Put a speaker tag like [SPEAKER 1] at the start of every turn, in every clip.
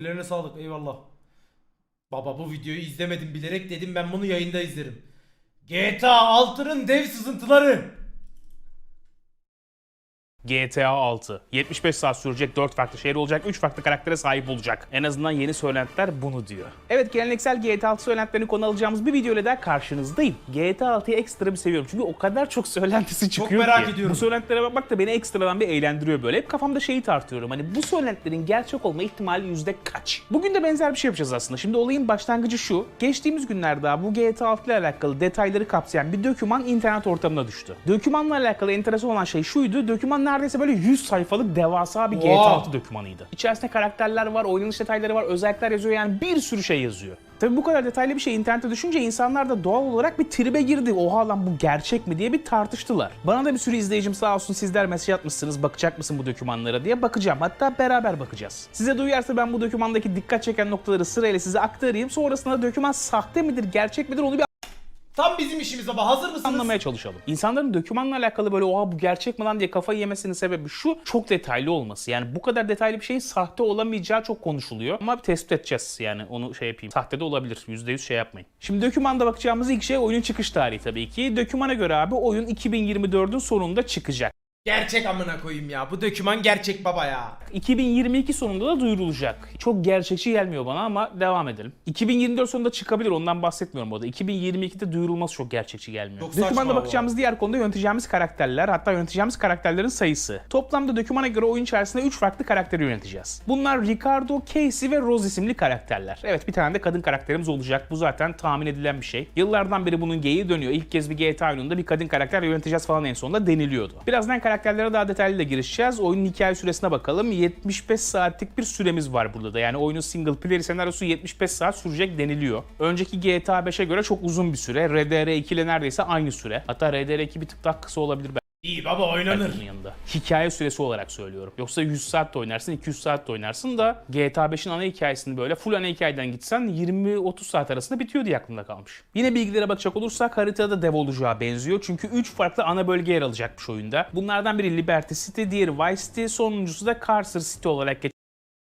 [SPEAKER 1] Ellerine sağlık eyvallah. Baba bu videoyu izlemedim bilerek dedim ben bunu yayında izlerim. GTA 6'nın dev sızıntıları.
[SPEAKER 2] GTA 6. 75 saat sürecek 4 farklı şehir olacak, 3 farklı karaktere sahip olacak. En azından yeni söylentiler bunu diyor. Evet geleneksel GTA 6 söylentilerini konu alacağımız bir video ile daha karşınızdayım. GTA 6'yı ekstra bir seviyorum çünkü o kadar çok söylentisi çıkıyor
[SPEAKER 1] merak
[SPEAKER 2] ki.
[SPEAKER 1] ediyorum.
[SPEAKER 2] Bu söylentilere bakmak da beni ekstradan bir eğlendiriyor böyle. Hep kafamda şeyi tartıyorum hani bu söylentilerin gerçek olma ihtimali yüzde kaç? Bugün de benzer bir şey yapacağız aslında. Şimdi olayın başlangıcı şu. Geçtiğimiz günlerde bu GTA 6 ile alakalı detayları kapsayan bir doküman internet ortamına düştü. Dokümanla alakalı enteresan olan şey şuydu. Doküman neredeyse böyle 100 sayfalık devasa bir GTA
[SPEAKER 1] Wow.
[SPEAKER 2] 6 dokümanıydı. İçerisinde karakterler var, oynanış detayları var, özellikler yazıyor yani bir sürü şey yazıyor. Tabi bu kadar detaylı bir şey internete düşünce insanlar da doğal olarak bir tribe girdi. Oha lan bu gerçek mi diye bir tartıştılar. Bana da bir sürü izleyicim sağ olsun sizler mesaj atmışsınız bakacak mısın bu dokümanlara diye bakacağım. Hatta beraber bakacağız. Size duyarsa ben bu dokümandaki dikkat çeken noktaları sırayla size aktarayım. Sonrasında doküman sahte midir gerçek midir onu bir
[SPEAKER 1] Tam bizim işimiz baba hazır mısınız?
[SPEAKER 2] anlamaya çalışalım. İnsanların dokümanla alakalı böyle oha bu gerçek mi lan diye kafayı yemesinin sebebi şu çok detaylı olması. Yani bu kadar detaylı bir şeyin sahte olamayacağı çok konuşuluyor. Ama bir tespit edeceğiz yani onu şey yapayım. Sahte de olabilir. %100 şey yapmayın. Şimdi dokümanda bakacağımız ilk şey oyunun çıkış tarihi tabii ki. Dokümana göre abi oyun 2024'ün sonunda çıkacak.
[SPEAKER 1] Gerçek amına koyayım ya. Bu döküman gerçek baba ya.
[SPEAKER 2] 2022 sonunda da duyurulacak. Çok gerçekçi gelmiyor bana ama devam edelim. 2024 sonunda çıkabilir ondan bahsetmiyorum o da. 2022'de duyurulması çok gerçekçi gelmiyor.
[SPEAKER 1] Çok saçma
[SPEAKER 2] Dokümanda
[SPEAKER 1] bu
[SPEAKER 2] bakacağımız diğer konuda yöneteceğimiz karakterler hatta yöneteceğimiz karakterlerin sayısı. Toplamda dokümana göre oyun içerisinde 3 farklı karakteri yöneteceğiz. Bunlar Ricardo, Casey ve Rose isimli karakterler. Evet bir tane de kadın karakterimiz olacak. Bu zaten tahmin edilen bir şey. Yıllardan beri bunun geyiği dönüyor. İlk kez bir GTA oyununda bir kadın karakter yöneteceğiz falan en sonunda deniliyordu. Birazdan karakterlere daha detaylı da girişeceğiz. Oyunun hikaye süresine bakalım. 75 saatlik bir süremiz var burada da. Yani oyunun single player senaryosu 75 saat sürecek deniliyor. Önceki GTA 5'e göre çok uzun bir süre. RDR2 ile neredeyse aynı süre. Hatta RDR2 bir tık daha kısa olabilir
[SPEAKER 1] İyi baba oynanır.
[SPEAKER 2] yanında. Hikaye süresi olarak söylüyorum. Yoksa 100 saat de oynarsın, 200 saat de oynarsın da GTA 5'in ana hikayesini böyle full ana hikayeden gitsen 20-30 saat arasında bitiyor diye aklımda kalmış. Yine bilgilere bakacak olursak haritada dev olacağı benziyor. Çünkü 3 farklı ana bölge yer alacakmış oyunda. Bunlardan biri Liberty City, diğeri Vice City, sonuncusu da Carcer City olarak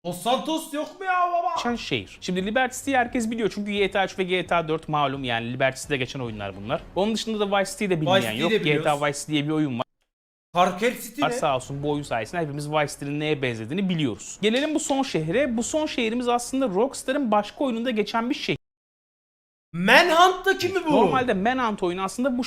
[SPEAKER 1] Los Santos yok mu ya baba?
[SPEAKER 2] geçen şehir. Şimdi Liberty City'yi herkes biliyor çünkü GTA 3 ve GTA 4 malum yani Liberty City'de geçen oyunlar bunlar. Onun dışında da Vice City'de bilmeyen
[SPEAKER 1] City'yi
[SPEAKER 2] yok.
[SPEAKER 1] de biliyoruz.
[SPEAKER 2] GTA Vice City diye bir oyun var.
[SPEAKER 1] Parker City ne?
[SPEAKER 2] Sağ olsun bu oyun sayesinde hepimiz Vice City'nin neye benzediğini biliyoruz. Gelelim bu son şehre. Bu son şehrimiz aslında Rockstar'ın başka oyununda geçen bir şehir.
[SPEAKER 1] Manhunt'taki mi bu?
[SPEAKER 2] Normalde Manhunt oyunu aslında bu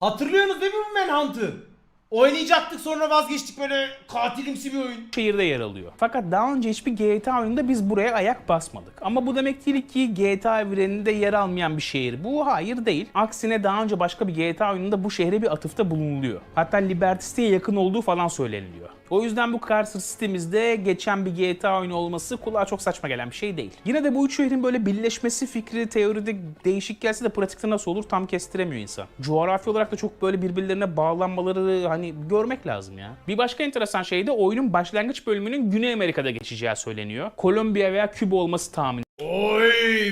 [SPEAKER 1] Hatırlıyorsunuz değil mi bu Manhunt'ı? Oynayacaktık sonra vazgeçtik böyle katilimsi bir oyun.
[SPEAKER 2] şehirde yer alıyor. Fakat daha önce hiçbir GTA oyununda biz buraya ayak basmadık. Ama bu demek değil ki GTA evreninde yer almayan bir şehir. Bu hayır değil. Aksine daha önce başka bir GTA oyununda bu şehre bir atıfta bulunuluyor. Hatta Liberty City'ye yakın olduğu falan söyleniliyor. O yüzden bu Carcer City'mizde geçen bir GTA oyunu olması kulağa çok saçma gelen bir şey değil. Yine de bu üç şehrin böyle birleşmesi fikri teoride değişik gelse de pratikte nasıl olur tam kestiremiyor insan. Coğrafi olarak da çok böyle birbirlerine bağlanmaları hani görmek lazım ya. Bir başka enteresan şey de oyunun başlangıç bölümünün Güney Amerika'da geçeceği söyleniyor. Kolombiya veya Küba olması tahmin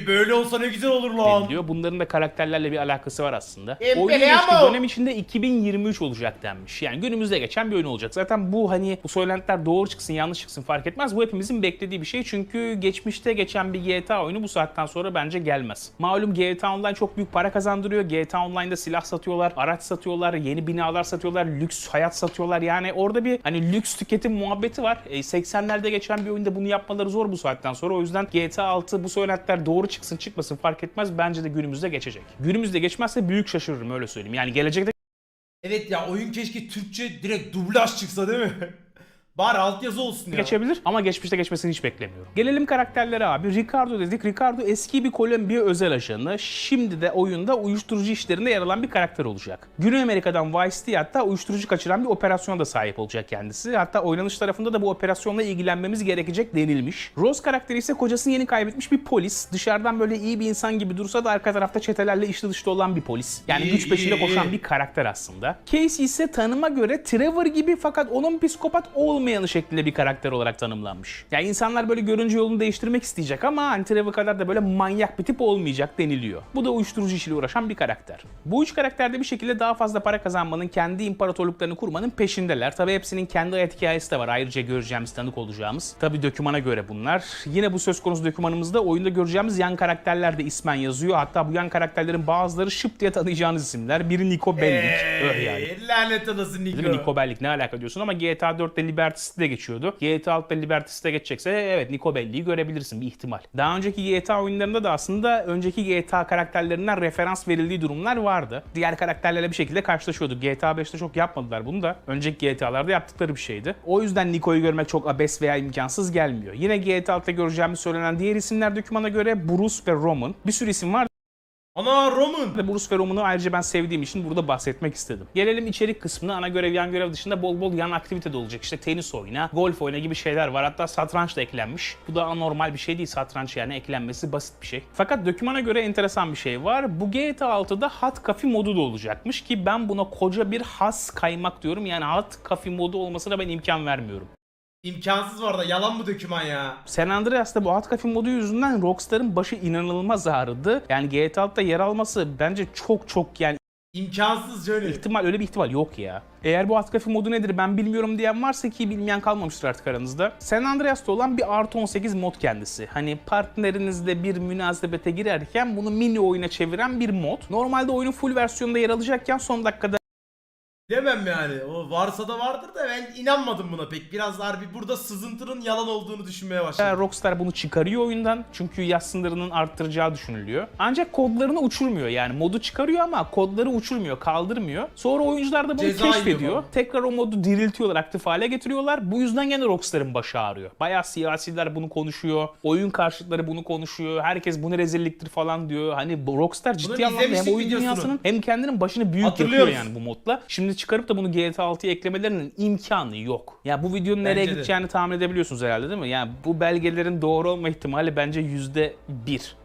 [SPEAKER 1] Oy böyle olsa ne güzel olur lan.
[SPEAKER 2] ediliyor. Bunların da karakterlerle bir alakası var aslında. Oyunun geçtiği dönem içinde 2023 olacak denmiş. Yani günümüzde geçen bir oyun olacak. Zaten bu hani bu söylentiler doğru çıksın yanlış çıksın fark etmez. Bu hepimizin beklediği bir şey. Çünkü geçmişte geçen bir GTA oyunu bu saatten sonra bence gelmez. Malum GTA Online çok büyük para kazandırıyor. GTA Online'da silah satıyorlar, araç satıyorlar, yeni binalar satıyorlar, lüks hayat satıyorlar. Yani orada bir hani lüks tüketim muhabbeti var. E, 80'lerde geçen bir oyunda bunu yapmaları zor bu saatten sonra. O yüzden GTA 6 bu söylentiler doğru çıksın çıkmasın fark etmez. Bence de günümüzde geçecek. Günümüzde geçmezse büyük şaşırırım öyle söyleyeyim. Yani gelecekte
[SPEAKER 1] Evet ya oyun keşke Türkçe direkt dublaj çıksa değil mi? Bari altyazı olsun ya.
[SPEAKER 2] geçebilir ama geçmişte geçmesini hiç beklemiyorum. Gelelim karakterlere abi. Ricardo dedik. Ricardo eski bir Kolombiya özel ajanı. Şimdi de oyunda uyuşturucu işlerinde yer alan bir karakter olacak. Güney Amerika'dan Vice City hatta uyuşturucu kaçıran bir operasyona da sahip olacak kendisi. Hatta oynanış tarafında da bu operasyonla ilgilenmemiz gerekecek denilmiş. Rose karakteri ise kocasını yeni kaybetmiş bir polis. Dışarıdan böyle iyi bir insan gibi dursa da arka tarafta çetelerle içli dışlı olan bir polis. Yani güç peşinde koşan bir karakter aslında. Casey ise tanıma göre Trevor gibi fakat onun psikopat olmayan olmayanı şeklinde bir karakter olarak tanımlanmış. Yani insanlar böyle görünce yolunu değiştirmek isteyecek ama hani Trevor kadar da böyle manyak bir tip olmayacak deniliyor. Bu da uyuşturucu işiyle uğraşan bir karakter. Bu üç karakterde bir şekilde daha fazla para kazanmanın, kendi imparatorluklarını kurmanın peşindeler. Tabi hepsinin kendi hayat hikayesi de var. Ayrıca göreceğimiz, tanık olacağımız. Tabi dökümana göre bunlar. Yine bu söz konusu dökümanımızda oyunda göreceğimiz yan karakterler de ismen yazıyor. Hatta bu yan karakterlerin bazıları şıp diye tanıyacağınız isimler. Biri Nico Bellic. Öh yani.
[SPEAKER 1] Lanet olası? Niko.
[SPEAKER 2] Nico Bellic ne alaka diyorsun ama GTA 4'te Liberty City'de geçiyordu. GTA 6'da Liberty City'de geçecekse evet Nico Bellic'i görebilirsin bir ihtimal. Daha önceki GTA oyunlarında da aslında önceki GTA karakterlerinden referans verildiği durumlar vardı. Diğer karakterlerle bir şekilde karşılaşıyorduk. GTA 5'te çok yapmadılar bunu da. Önceki GTA'larda yaptıkları bir şeydi. O yüzden Nico'yu görmek çok abes veya imkansız gelmiyor. Yine GTA 6'da göreceğimiz söylenen diğer isimler dokümana göre Bruce ve Roman. Bir sürü isim var.
[SPEAKER 1] Ana Roman.
[SPEAKER 2] Ve Bruce ve Roman'ı ayrıca ben sevdiğim için burada bahsetmek istedim. Gelelim içerik kısmına. Ana görev, yan görev dışında bol bol yan aktivite de olacak. İşte tenis oyna, golf oyna gibi şeyler var. Hatta satranç da eklenmiş. Bu da anormal bir şey değil. Satranç yani eklenmesi basit bir şey. Fakat dokümana göre enteresan bir şey var. Bu GTA 6'da Hot Coffee modu da olacakmış ki ben buna koca bir has kaymak diyorum. Yani Hot Coffee modu olmasına ben imkan vermiyorum.
[SPEAKER 1] İmkansız var da yalan bu döküman ya.
[SPEAKER 2] San Andreas'ta bu Coffee modu yüzünden Rockstar'ın başı inanılmaz ağrıdı. Yani GTA 6'da yer alması bence çok çok yani
[SPEAKER 1] İmkansız şöyle.
[SPEAKER 2] İhtimal öyle bir ihtimal yok ya. Eğer bu Coffee modu nedir ben bilmiyorum diyen varsa ki bilmeyen kalmamıştır artık aranızda. San Andreas'ta olan bir artı 18 mod kendisi. Hani partnerinizle bir münasebete girerken bunu mini oyuna çeviren bir mod. Normalde oyunun full versiyonunda yer alacakken son dakikada
[SPEAKER 1] Demem yani. O varsa da vardır da ben inanmadım buna pek. Biraz harbi burada sızıntının yalan olduğunu düşünmeye başladım.
[SPEAKER 2] Rockstar bunu çıkarıyor oyundan çünkü yaz sınırının arttıracağı düşünülüyor. Ancak kodlarını uçurmuyor yani modu çıkarıyor ama kodları uçurmuyor, kaldırmıyor. Sonra oyuncular da bunu
[SPEAKER 1] Ceza
[SPEAKER 2] keşfediyor.
[SPEAKER 1] falan.
[SPEAKER 2] Tekrar o modu diriltiyorlar, aktif hale getiriyorlar. Bu yüzden gene Rockstar'ın başı ağrıyor. Bayağı siyasiler bunu konuşuyor. Oyun karşıtları bunu konuşuyor. Herkes bu ne rezilliktir falan diyor. Hani Rockstar ciddi anlamda hem oyun
[SPEAKER 1] videosunu.
[SPEAKER 2] dünyasının hem kendinin başını büyük yapıyor yani bu modla. Şimdi çıkarıp da bunu GTA 6'ya eklemelerinin imkanı yok. Ya bu videonun nereye
[SPEAKER 1] Bence de.
[SPEAKER 2] gideceğini tahmin edebiliyorsunuz herhalde değil mi? Yani bu belgelerin doğru olma ihtimali bence yüzde bir.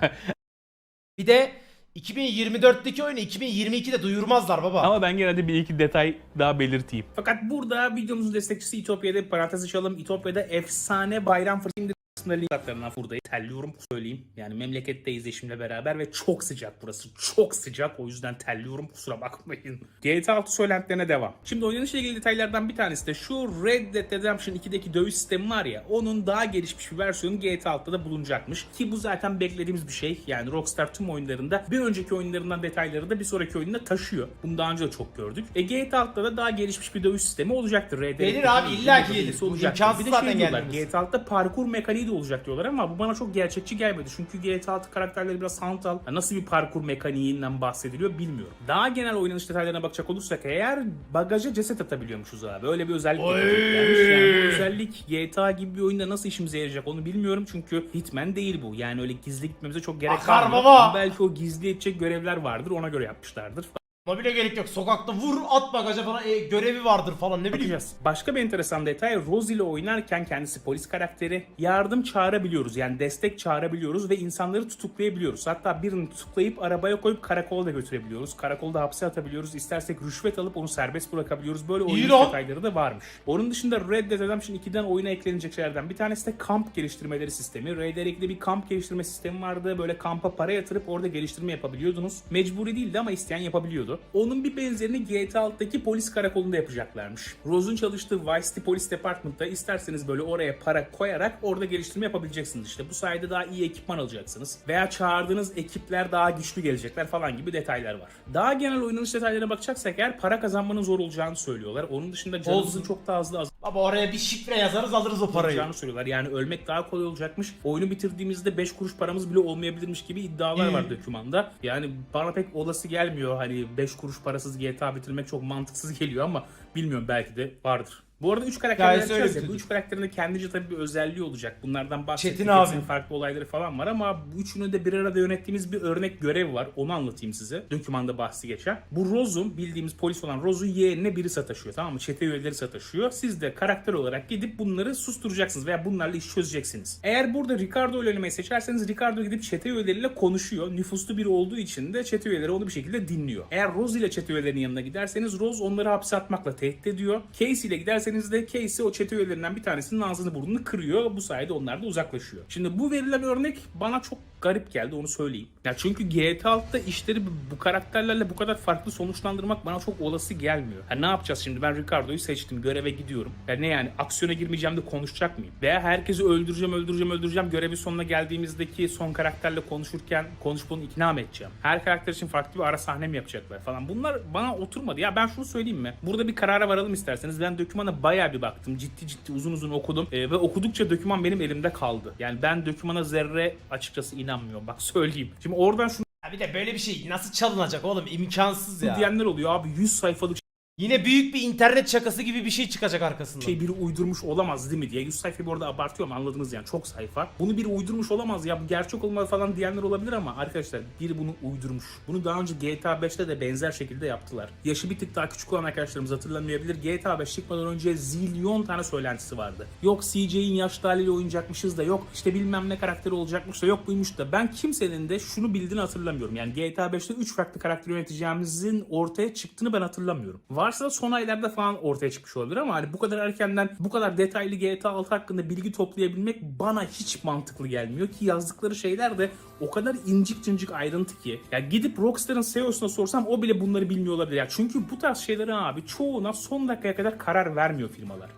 [SPEAKER 1] Bir de 2024'teki oyunu 2022'de duyurmazlar baba.
[SPEAKER 2] Ama ben gene de bir iki detay daha belirteyim. Fakat burada videomuzun destekçisi İtopya'da parantez açalım. İtopya'da efsane bayram fırsatında aslında link hatlarına buradayım. Terliyorum söyleyeyim. Yani memleketteyiz eşimle beraber ve çok sıcak burası. Çok sıcak o yüzden terliyorum kusura bakmayın. GTA 6 söylentilerine devam. Şimdi oynanışla ilgili detaylardan bir tanesi de şu Red Dead Redemption 2'deki dövüş sistemi var ya onun daha gelişmiş bir versiyonu GTA 6'da da bulunacakmış. Ki bu zaten beklediğimiz bir şey. Yani Rockstar tüm oyunlarında bir önceki oyunlarından detayları da bir sonraki oyunda taşıyor. Bunu daha önce de çok gördük. E GTA 6'da da daha gelişmiş bir dövüş sistemi olacaktır. Red Dead
[SPEAKER 1] Gelir abi,
[SPEAKER 2] 2'nin
[SPEAKER 1] illa ki gelir. İmkansız
[SPEAKER 2] Bir de
[SPEAKER 1] zaten
[SPEAKER 2] şey diyorlar. GTA 6'da parkur mekaniği de olacak diyorlar ama bu bana çok gerçekçi gelmedi. Çünkü GTA 6 karakterleri biraz santal. Nasıl bir parkur mekaniğinden bahsediliyor bilmiyorum. Daha genel oynanış detaylarına bakacak olursak eğer bagaja ceset atabiliyormuşuz abi. Öyle bir özellik eklenmiş. Yani bu özellik GTA gibi bir oyunda nasıl işimize yarayacak onu bilmiyorum. Çünkü Hitman değil bu. Yani öyle gizli gitmemize çok gerek
[SPEAKER 1] Akar
[SPEAKER 2] kalmıyor.
[SPEAKER 1] baba!
[SPEAKER 2] Belki o gizli edecek görevler vardır ona göre yapmışlardır.
[SPEAKER 1] Ona bile gerek yok. Sokakta vur at bagaja falan e, görevi vardır falan ne bileyim.
[SPEAKER 2] Bakacağız. Başka bir enteresan detay Rose ile oynarken kendisi polis karakteri yardım çağırabiliyoruz. Yani destek çağırabiliyoruz ve insanları tutuklayabiliyoruz. Hatta birini tutuklayıp arabaya koyup karakola da götürebiliyoruz. Karakolda hapse atabiliyoruz. İstersek rüşvet alıp onu serbest bırakabiliyoruz. Böyle oyun
[SPEAKER 1] lan.
[SPEAKER 2] detayları da varmış. Onun dışında Red Dead Redemption 2'den oyuna eklenecek şeylerden bir tanesi de kamp geliştirmeleri sistemi. Red Dead 2'de bir kamp geliştirme sistemi vardı. Böyle kampa para yatırıp orada geliştirme yapabiliyordunuz. Mecburi değildi ama isteyen yapabiliyordu. Onun bir benzerini GTA 6'daki polis karakolunda yapacaklarmış. Rose'un çalıştığı Vice City Police Department'ta isterseniz böyle oraya para koyarak orada geliştirme yapabileceksiniz işte. Bu sayede daha iyi ekipman alacaksınız. Veya çağırdığınız ekipler daha güçlü gelecekler falan gibi detaylar var. Daha genel oynanış detaylarına bakacaksak eğer para kazanmanın zor olacağını söylüyorlar. Onun dışında canınızın çok daha hızlı
[SPEAKER 1] Baba oraya bir şifre yazarız alırız o parayı.
[SPEAKER 2] olacağını söylüyorlar. Yani ölmek daha kolay olacakmış. Oyunu bitirdiğimizde 5 kuruş paramız bile olmayabilirmiş gibi iddialar var dokümanda. Yani bana pek olası gelmiyor. Hani 5 kuruş parasız GTA bitirmek çok mantıksız geliyor ama bilmiyorum belki de vardır. Bu arada 3 karakter
[SPEAKER 1] öyle
[SPEAKER 2] ya. Bu
[SPEAKER 1] bir
[SPEAKER 2] 3 karakterin de kendince tabii bir özelliği olacak. Bunlardan bahsettik.
[SPEAKER 1] Çetin abi.
[SPEAKER 2] Hepsinin farklı olayları falan var ama bu üçünü de bir arada yönettiğimiz bir örnek görev var. Onu anlatayım size. Dokümanda bahsi geçen. Bu Rose'un bildiğimiz polis olan Rose'un yeğenine biri sataşıyor. Tamam mı? Çete üyeleri sataşıyor. Siz de karakter olarak gidip bunları susturacaksınız veya bunlarla iş çözeceksiniz. Eğer burada Ricardo oynamayı seçerseniz Ricardo gidip çete üyeleriyle konuşuyor. Nüfuslu biri olduğu için de çete üyeleri onu bir şekilde dinliyor. Eğer Rose ile çete üyelerinin yanına giderseniz Rose onları hapse atmakla tehdit ediyor. Casey ile giderseniz ederseniz de Casey o çete üyelerinden bir tanesinin ağzını burnunu kırıyor. Bu sayede onlar da uzaklaşıyor. Şimdi bu verilen örnek bana çok garip geldi onu söyleyeyim. Ya çünkü GTA 6'da işleri bu- karakterlerle bu kadar farklı sonuçlandırmak bana çok olası gelmiyor. Ha ne yapacağız şimdi ben Ricardo'yu seçtim göreve gidiyorum. Ya ne yani aksiyona girmeyeceğim de konuşacak mıyım? Veya herkesi öldüreceğim öldüreceğim öldüreceğim görevin sonuna geldiğimizdeki son karakterle konuşurken konuşup onu ikna mı edeceğim? Her karakter için farklı bir ara sahne mi yapacaklar falan. Bunlar bana oturmadı. Ya ben şunu söyleyeyim mi? Burada bir karara varalım isterseniz. Ben dokümana bayağı bir baktım. Ciddi ciddi uzun uzun okudum. Ee, ve okudukça doküman benim elimde kaldı. Yani ben dokümana zerre açıkçası inanmıyorum. Bak söyleyeyim. Şimdi oradan şunu
[SPEAKER 1] Ya bir de böyle bir şey nasıl çalınacak oğlum imkansız ya.
[SPEAKER 2] diyenler oluyor abi 100 sayfalık
[SPEAKER 1] Yine büyük bir internet şakası gibi bir şey çıkacak arkasından.
[SPEAKER 2] şey biri uydurmuş olamaz değil mi diye. 100 sayfayı bu arada abartıyorum anladınız yani çok sayfa. Bunu biri uydurmuş olamaz ya bu gerçek olmalı falan diyenler olabilir ama arkadaşlar biri bunu uydurmuş. Bunu daha önce GTA 5'te de benzer şekilde yaptılar. Yaşı bir tık daha küçük olan arkadaşlarımız hatırlamayabilir. GTA 5 çıkmadan önce zilyon tane söylentisi vardı. Yok CJ'in yaşlı haliyle oynayacakmışız da yok işte bilmem ne karakteri olacakmış da yok buymuş da ben kimsenin de şunu bildiğini hatırlamıyorum. Yani GTA 5'te 3 farklı karakter yöneteceğimizin ortaya çıktığını ben hatırlamıyorum. Varsa son aylarda falan ortaya çıkmış olabilir ama hani bu kadar erkenden bu kadar detaylı GTA 6 hakkında bilgi toplayabilmek bana hiç mantıklı gelmiyor ki yazdıkları şeyler de o kadar incik cincik ayrıntı ki. Ya gidip Rockstar'ın CEO'suna sorsam o bile bunları bilmiyor olabilir. Ya çünkü bu tarz şeylerin abi çoğuna son dakikaya kadar karar vermiyor firmalar.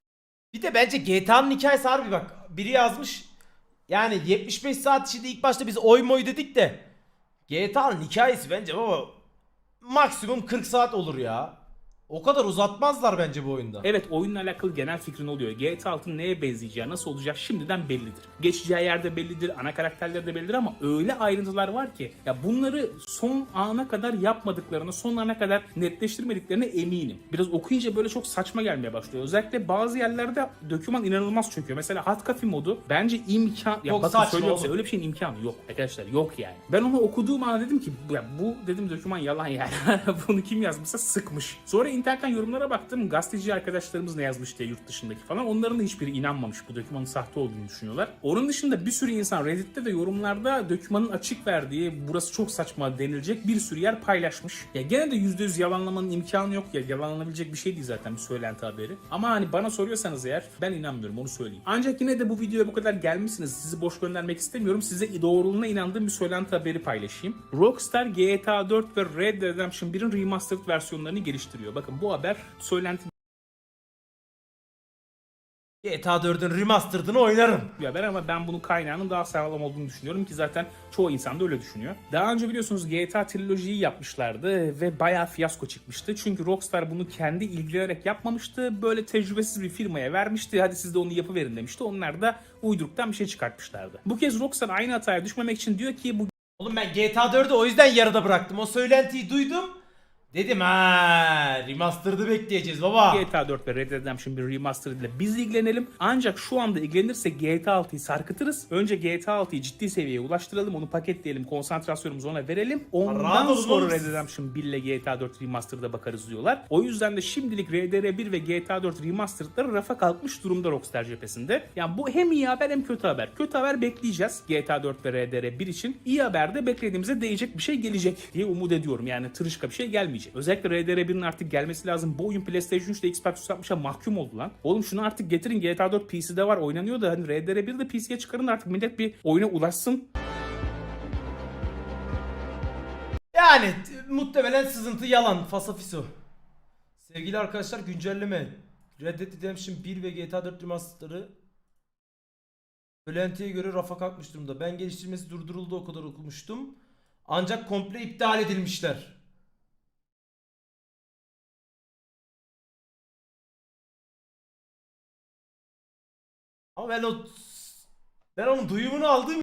[SPEAKER 1] Bir de bence GTA'nın hikayesi harbi bak. Biri yazmış. Yani 75 saat içinde ilk başta biz oy moy dedik de. GTA'nın hikayesi bence baba maksimum 40 saat olur ya. O kadar uzatmazlar bence bu oyunda.
[SPEAKER 2] Evet oyunla alakalı genel fikrin oluyor. GTA 6'nın neye benzeyeceği, nasıl olacak şimdiden bellidir. Geçeceği yerde bellidir, ana karakterleri de bellidir ama öyle ayrıntılar var ki ya bunları son ana kadar yapmadıklarına, son ana kadar netleştirmediklerine eminim. Biraz okuyunca böyle çok saçma gelmeye başlıyor. Özellikle bazı yerlerde döküman inanılmaz çöküyor. Mesela Hot Coffee modu bence imkan... Ya
[SPEAKER 1] Çok
[SPEAKER 2] bakın
[SPEAKER 1] saçma
[SPEAKER 2] söylüyorum öyle bir şeyin imkanı yok arkadaşlar yok yani. Ben onu okuduğum an dedim ki ya bu dedim döküman yalan yani. Bunu kim yazmışsa sıkmış. Sonra internetten yorumlara baktım. Gazeteci arkadaşlarımız ne yazmış diye yurt dışındaki falan. Onların da hiçbiri inanmamış bu dökümanın sahte olduğunu düşünüyorlar. Onun dışında bir sürü insan Reddit'te ve yorumlarda dökümanın açık verdiği burası çok saçma denilecek bir sürü yer paylaşmış. Ya gene de %100 yalanlamanın imkanı yok ya. Yalanlanabilecek bir şey değil zaten bir söylenti haberi. Ama hani bana soruyorsanız eğer ben inanmıyorum onu söyleyeyim. Ancak yine de bu videoya bu kadar gelmişsiniz. Sizi boş göndermek istemiyorum. Size doğruluğuna inandığım bir söylenti haberi paylaşayım. Rockstar GTA 4 ve Red Dead Redemption 1'in remastered versiyonlarını geliştiriyor. Bakın bu haber söylenti
[SPEAKER 1] GTA 4'ün remastered'ını oynarım.
[SPEAKER 2] bir haber ama ben bunun kaynağının daha sağlam olduğunu düşünüyorum ki zaten çoğu insan da öyle düşünüyor. Daha önce biliyorsunuz GTA trilojiyi yapmışlardı ve bayağı fiyasko çıkmıştı. Çünkü Rockstar bunu kendi ilgilenerek yapmamıştı. Böyle tecrübesiz bir firmaya vermişti. Hadi siz de onu yapıverin demişti. Onlar da uyduruktan bir şey çıkartmışlardı. Bu kez Rockstar aynı hataya düşmemek için diyor ki bu
[SPEAKER 1] Oğlum ben GTA 4'ü o yüzden yarıda bıraktım. O söylentiyi duydum. Dedim ha remastered'ı bekleyeceğiz baba.
[SPEAKER 2] GTA 4 ve Red Dead Redemption 1 Remastered ile biz ilgilenelim. Ancak şu anda ilgilenirsek GTA 6'yı sarkıtırız. Önce GTA 6'yı ciddi seviyeye ulaştıralım. Onu paketleyelim. Konsantrasyonumuzu ona verelim. Ondan
[SPEAKER 1] Rahat
[SPEAKER 2] sonra Red. Dead Redemption 1 ile GTA 4 Remastered'a bakarız diyorlar. O yüzden de şimdilik RDR1 ve GTA 4 Remastered'ları rafa kalkmış durumda Rockstar cephesinde. Yani bu hem iyi haber hem kötü haber. Kötü haber bekleyeceğiz GTA 4 ve RDR1 için. İyi haber de beklediğimize değecek bir şey gelecek diye umut ediyorum. Yani tırışka bir şey gelmeyecek. Özellikle RDR1'in artık gelmesi lazım. Bu oyun PlayStation 3 ile Xbox 360'a mahkum oldu lan. Oğlum şunu artık getirin GTA 4 PC'de var oynanıyor da hani RDR1 de PC'ye çıkarın da artık millet bir oyuna ulaşsın.
[SPEAKER 1] Yani muhtemelen sızıntı yalan. Fasafiso. Sevgili arkadaşlar güncelleme. Red Dead Redemption 1 ve GTA 4 remaster'ı Söylentiye göre rafa kalkmış durumda. Ben geliştirmesi durduruldu o kadar okumuştum. Ancak komple iptal edilmişler. Ama ben o ben onun duyumunu aldım